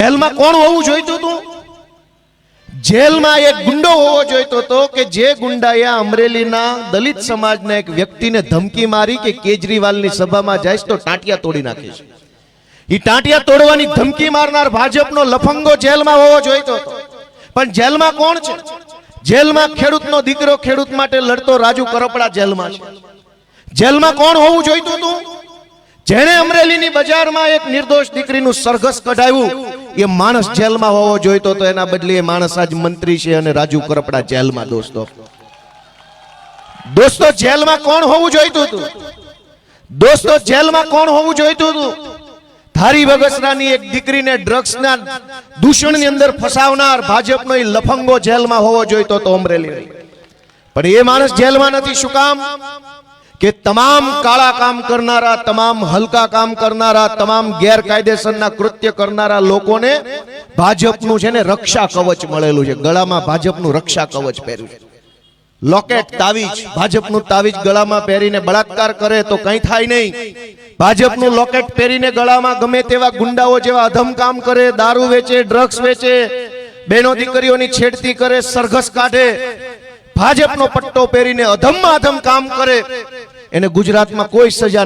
જેલમાં કોણ હોવું જોઈતું હતું? જેલમાં એક ગુંડો હોવો જોઈતો હતો કે જે ગુંડાએ અમરેલીના દલિત સમાજના એક વ્યક્તિને ધમકી મારી કે કેજરીવાલની સભામાં જાય તો ટાંટિયા તોડી નાખીશ એ ટાંટિયા તોડવાની ધમકી મારનાર ભાજપનો લફંગો જેલમાં હોવો જોઈતો હતો. પણ જેલમાં કોણ છે? જેલમાં ખેડૂતનો દીકરો ખેડૂત માટે લડતો રાજુ કરપડા જેલમાં છે. જેલમાં કોણ હોવું જોઈતું હતું? જેણે અમરેલીની બજારમાં એક નિર્દોષ દીકરીનું સરઘસ કઢાવ્યું. એ માણસ જેલમાં હોવો જોઈતો તો એના બદલે એ માણસ આજ મંત્રી છે અને રાજુ કરપડા જેલમાં દોસ્તો. દોસ્તો, જેલમાં કોણ હોવું જોઈતું હતું? દોસ્તો, જેલમાં કોણ હોવું જોઈતું હતું? ધારી બગસરાની એક દીકરીને ડ્રગ્સના દૂષણની અંદર ફસાવનાર ભાજપનો એ લફંગો જેલમાં હોવો જોઈતો હતો અમરેલી પણ એ માણસ જેલમાં નથી, શું કામ? કે તમામ કાળા કામ કરનારા, તમામ હલકા કામ કરનારા, તમામ ગેરકાયદેસરના કૃત્ય કરનારા લોકોને ભાજપનું છે ને રક્ષા કવચ મળેલું છે. ગળામાં ભાજપનું રક્ષા કવચ પહેર્યું છે. લોકેટ તાવીજ, ભાજપનું તાવીજ ગળામાં પહેરીને બળાત્કાર કરે તો કંઈ થાય નહીં. ભાજપનું લોકેટ પહેરીને ગળામાં ગમે તેવા ગુંડાઓ જેવા અધમ કામ કરે, દારૂ વેચે, ડ્રગ્સ વેચે બેનો દીકરીઓની છેડતી કરે, સરઘસ કાઢે, ભાજપનો પટ્ટો પહેરીને અધમમાં અધમ કામ કરે એને ગુજરાતમાં કોઈ સજા